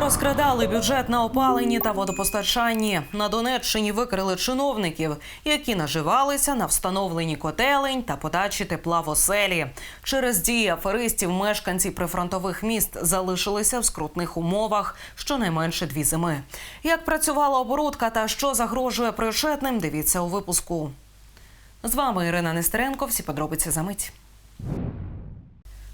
Розкрадали бюджет на опаленні та водопостачанні. На Донеччині викрили чиновників, які наживалися на встановленні котелень та подачі тепла в оселі. Через дії аферистів мешканці прифронтових міст залишилися в скрутних умовах щонайменше дві зими. Як працювала оборудка та що загрожує причетним, дивіться у випуску. З вами Ірина Нестеренко. Всі подробиці за мить.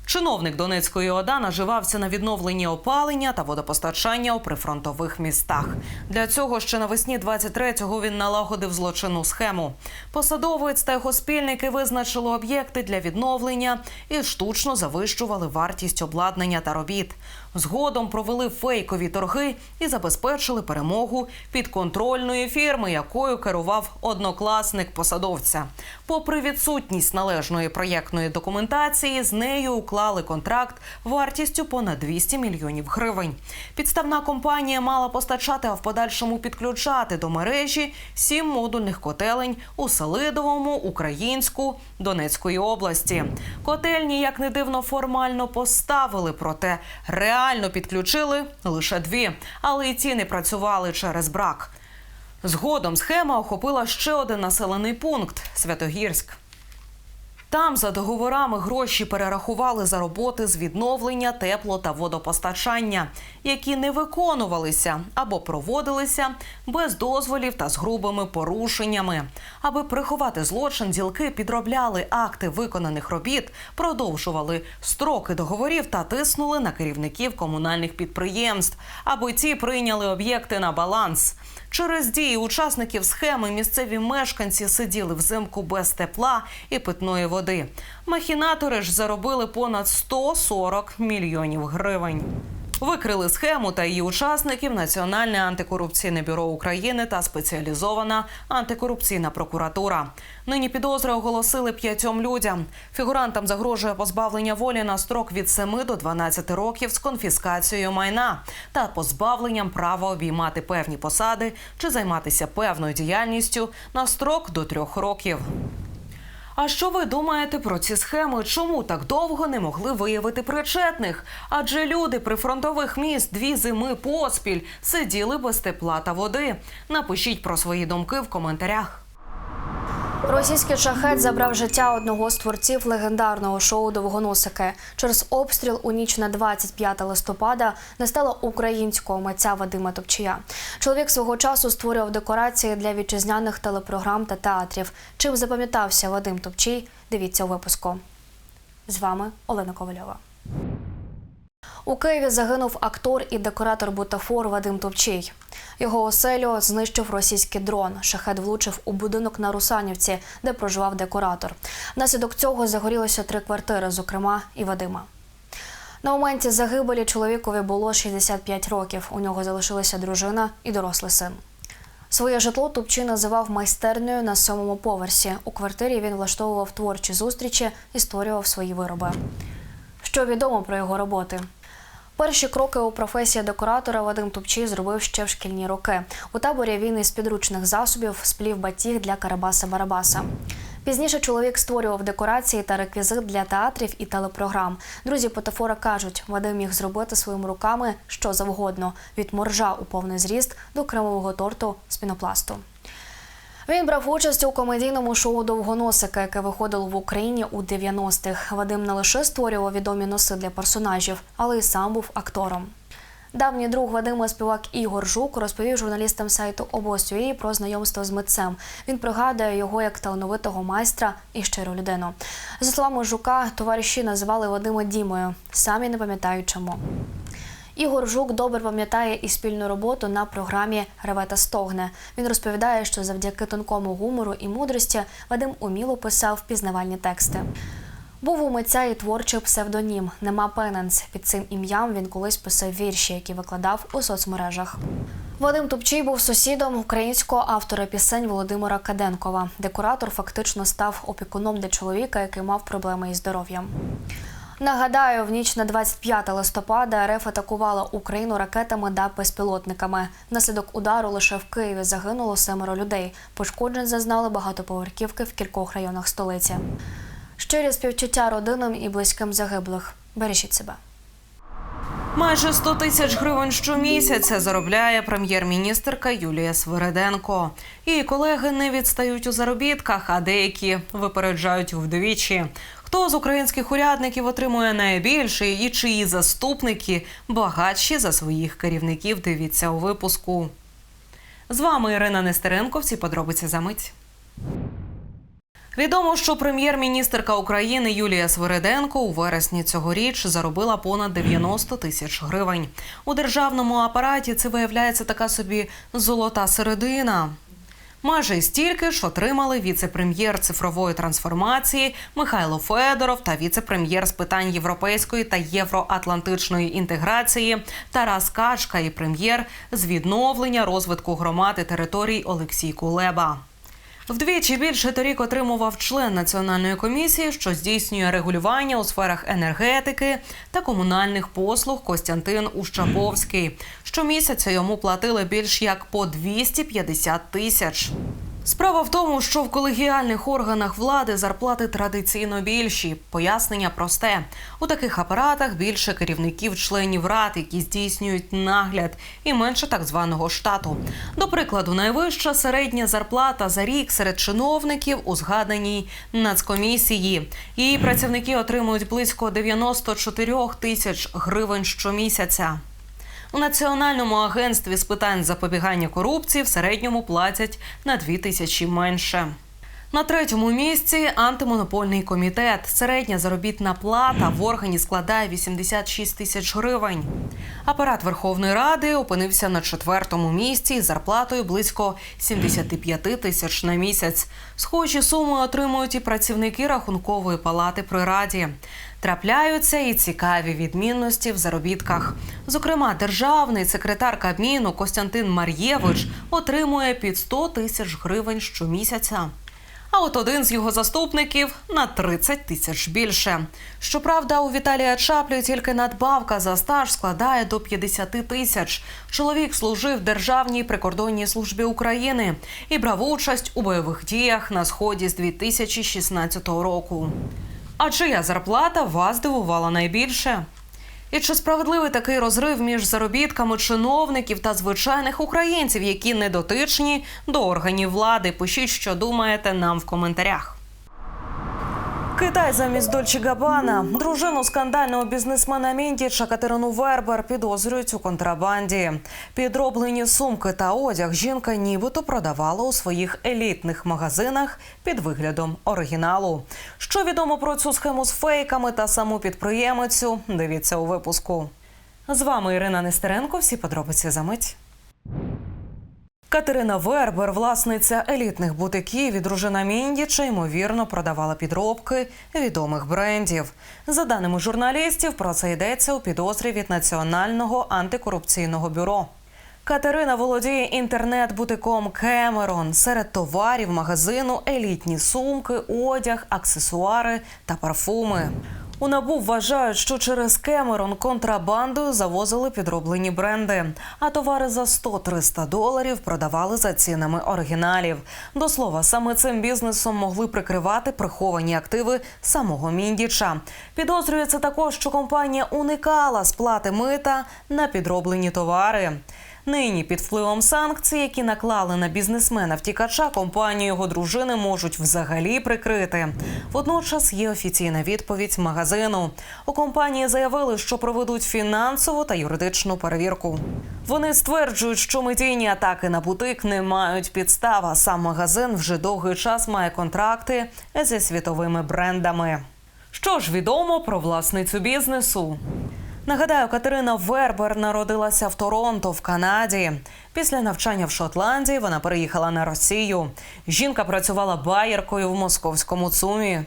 Чиновник Донецької ОДА наживався на відновленні опалення та водопостачання у прифронтових містах. Для цього ще навесні 23-го він налагодив злочинну схему. Посадовець та його спільники визначили об'єкти для відновлення і штучно завищували вартість обладнання та робіт. Згодом провели фейкові торги і забезпечили перемогу підконтрольної фірми, якою керував однокласник посадовця. Попри відсутність належної проєктної документації, з нею уклали контракт вартістю понад 200 мільйонів гривень. Підставна компанія мала постачати, а в подальшому підключати до мережі сім модульних котелень у Селидовому, Українську, Донецької області. Котельні, як не дивно, формально поставили, проте реально підключили лише дві, але і ці не працювали через брак. Згодом схема охопила ще один населений пункт Святогірськ. Там за договорами гроші перерахували за роботи з відновлення тепло та водопостачання, які не виконувалися або проводилися без дозволів та з грубими порушеннями. Аби приховати злочин, ділки підробляли акти виконаних робіт, продовжували строки договорів та тиснули на керівників комунальних підприємств, аби ті прийняли об'єкти на баланс. Через дії учасників схеми місцеві мешканці сиділи взимку без тепла і питної води. Махінатори ж заробили понад 140 мільйонів гривень. Викрили схему та її учасників Національне антикорупційне бюро України та спеціалізована антикорупційна прокуратура. Нині підозри оголосили п'ятьом людям. Фігурантам загрожує позбавлення волі на строк від 7 до 12 років з конфіскацією майна та позбавленням права обіймати певні посади чи займатися певною діяльністю на строк до трьох років. А що ви думаєте про ці схеми? Чому так довго не могли виявити причетних? Адже люди прифронтових міст дві зими поспіль сиділи без тепла та води. Напишіть про свої думки в коментарях. Російський шахет забрав життя одного з творців легендарного шоу Довгоносики. Через обстріл у ніч на 25 листопада не стало українського митця Вадима Топчія. Чоловік свого часу створював декорації для вітчизняних телепрограм та театрів. Чим запам'ятався Вадим Топчій? Дивіться у випуску. З вами Олена Ковальова. У Києві загинув актор і декоратор бутафор Вадим Топчій. Його оселю знищив російський дрон. Шахет влучив у будинок на Русанівці, де проживав декоратор. Внаслідок цього загорілося три квартири, зокрема і Вадима. На моменті загибелі чоловікові було 65 років. У нього залишилася дружина і дорослий син. Своє житло Тупчий називав майстернею на сьомому поверсі. У квартирі він влаштовував творчі зустрічі і створював свої вироби. Що відомо про його роботи? Перші кроки у професії декоратора Вадим Тупчий зробив ще в шкільні роки. У таборі він із підручних засобів сплів батіг для Карабаса-Барабаса. Пізніше чоловік створював декорації та реквізит для театрів і телепрограм. Друзі Потафора кажуть, Вадим міг зробити своїми руками що завгодно від моржа у повний зріст до кремового торту з пінопласту. Він брав участь у комедійному шоу Довгоносика, яке виходило в Україні у 90-х. Вадим не лише створював відомі носи для персонажів, але й сам був актором. Давній друг Вадима співак Ігор Жук розповів журналістам сайту обос.ua про знайомство з митцем. Він пригадує його як талановитого майстра і щиру людину. За словами Жука, товариші називали Вадима Дімою, самі не пам'ятають чому. Ігор Жук добре пам'ятає і спільну роботу на програмі Реве та стогне. Він розповідає, що завдяки тонкому гумору і мудрості Вадим уміло писав пізнавальні тексти. Був у митця і творчий псевдонім Нема Пененс. Під цим ім'ям він колись писав вірші, які викладав у соцмережах. Вадим Тупчий був сусідом українського автора пісень Володимира Каденкова. Декоратор фактично став опікуном для чоловіка, який мав проблеми із здоров'ям. Нагадаю, в ніч на 25 листопада РФ атакувала Україну ракетами та безпілотниками. Наслідок удару лише в Києві загинуло семеро людей. Пошкоджень зазнали багатоповерхівки в кількох районах столиці. Щирі співчуття родинам і близьким загиблих. Бережіть себе. Майже 100 тисяч гривень щомісяця заробляє прем'єр-міністерка Юлія Свириденко. Її колеги не відстають у заробітках, а деякі випереджають вдвічі. Хто з українських урядників отримує найбільше і чиї заступники багатші за своїх керівників? Дивіться у випуску. З вами Ірина Нестеренко. Всі подробиці за мить. Відомо, що прем'єр-міністерка України Юлія Свириденко у вересні цьогоріч заробила понад 90 тисяч гривень. У державному апараті це виявляється така собі золота середина. Майже стільки ж отримали віце-прем'єр цифрової трансформації Михайло Федоров та віце-прем'єр з питань європейської та євроатлантичної інтеграції Тарас Качка і прем'єр з відновлення розвитку громад і територій Олексій Кулеба. Вдвічі більше торік отримував член національної комісії, що здійснює регулювання у сферах енергетики та комунальних послуг Костянтин Ущаповський. Щомісяця йому платили більш як по 250 тисяч. Справа в тому, що в колегіальних органах влади зарплати традиційно більші. Пояснення просте: у таких апаратах більше керівників членів рад, які здійснюють нагляд, і менше так званого штату. До прикладу, найвища середня зарплата за рік серед чиновників у згаданій нацкомісії. Її працівники отримують близько 94 тисяч гривень щомісяця. У Національному агентстві з питань запобігання корупції в середньому платять на 2 тисячі менше. На третьому місці антимонопольний комітет. Середня заробітна плата в органі складає 86 тисяч гривень. Апарат Верховної Ради опинився на четвертому місці із зарплатою близько 75 тисяч на місяць. Схожі суми отримують і працівники рахункової палати при раді. Трапляються і цікаві відмінності в заробітках. Зокрема, державний секретар Кабміну Костянтин Мар'євич отримує під 100 тисяч гривень щомісяця. А от один з його заступників на 30 тисяч більше. Щоправда, у Віталія Чаплі тільки надбавка за стаж складає до 50 тисяч. Чоловік служив Державній прикордонній службі України і брав участь у бойових діях на сході з 2016 року. А чия зарплата вас здивувала найбільше? І чи справедливий такий розрив між заробітками чиновників та звичайних українців, які не дотичні до органів влади? Пишіть, що думаєте нам в коментарях. Китай замість Дольче Габана дружину скандального бізнесмена Міндіча Катерину Вербер підозрюють у контрабанді. Підроблені сумки та одяг жінка нібито продавала у своїх елітних магазинах під виглядом оригіналу. Що відомо про цю схему з фейками та саму підприємицю? Дивіться у випуску. З вами Ірина Нестеренко. Всі подробиці за мить. Катерина Вербер, власниця елітних бутиків і дружина Міндіча, ймовірно, продавала підробки відомих брендів. За даними журналістів, про це йдеться у підозрі від Національного антикорупційного бюро. Катерина володіє інтернет-бутиком Кемерон. Серед товарів магазину елітні сумки, одяг, аксесуари та парфуми. У НАБУ вважають, що через Кемерон контрабандою завозили підроблені бренди, а товари за 100-300 доларів продавали за цінами оригіналів. До слова, саме цим бізнесом могли прикривати приховані активи самого Міндіча. Підозрюється також, що компанія уникала сплати мита на підроблені товари. Нині під впливом санкцій, які наклали на бізнесмена втікача, компанію його дружини можуть взагалі прикрити. Водночас є офіційна відповідь магазину. У компанії заявили, що проведуть фінансову та юридичну перевірку. Вони стверджують, що медійні атаки на бутик не мають підстав. Сам магазин вже довгий час має контракти зі світовими брендами. Що ж відомо про власницю бізнесу? Нагадаю, Катерина Вербер народилася в Торонто, в Канаді. Після навчання в Шотландії вона переїхала на Росію. Жінка працювала байеркою в московському ЦУМі.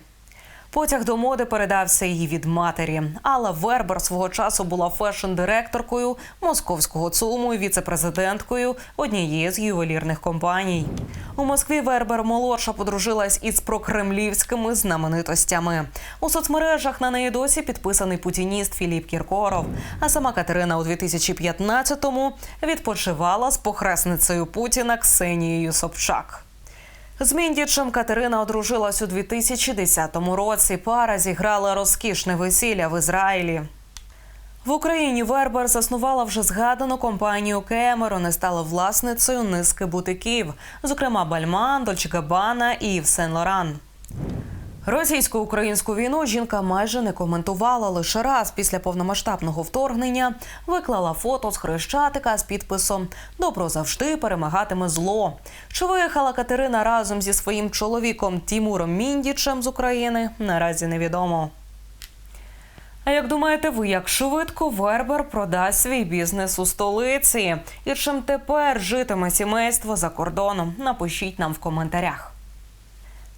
Потяг до моди передався її від матері. Алла Вербер свого часу була фешн-директоркою московського ЦУМу і віце-президенткою однієї з ювелірних компаній. У Москві Вербер молодша подружилась із прокремлівськими знаменитостями. У соцмережах на неї досі підписаний путініст Філіп Кіркоров. А сама Катерина у 2015-му відпочивала з похресницею Путіна Ксенією Собчак. З Міндічем Катерина одружилась у 2010 році. Пара зіграла розкішне весілля в Ізраїлі. В Україні Вербер заснувала вже згадану компанію Кемерон і стала власницею низки бутиків, зокрема Бальман, Дольче Габана і Сен Лоран. Російсько-українську війну жінка майже не коментувала лише раз після повномасштабного вторгнення. Виклала фото з хрещатика з підписом Добро завжди перемагатиме зло. Чи виїхала Катерина разом зі своїм чоловіком Тімуром Міндічем з України? Наразі невідомо. А як думаєте ви, як швидко Вербер продасть свій бізнес у столиці? І чим тепер житиме сімейство за кордоном? Напишіть нам в коментарях.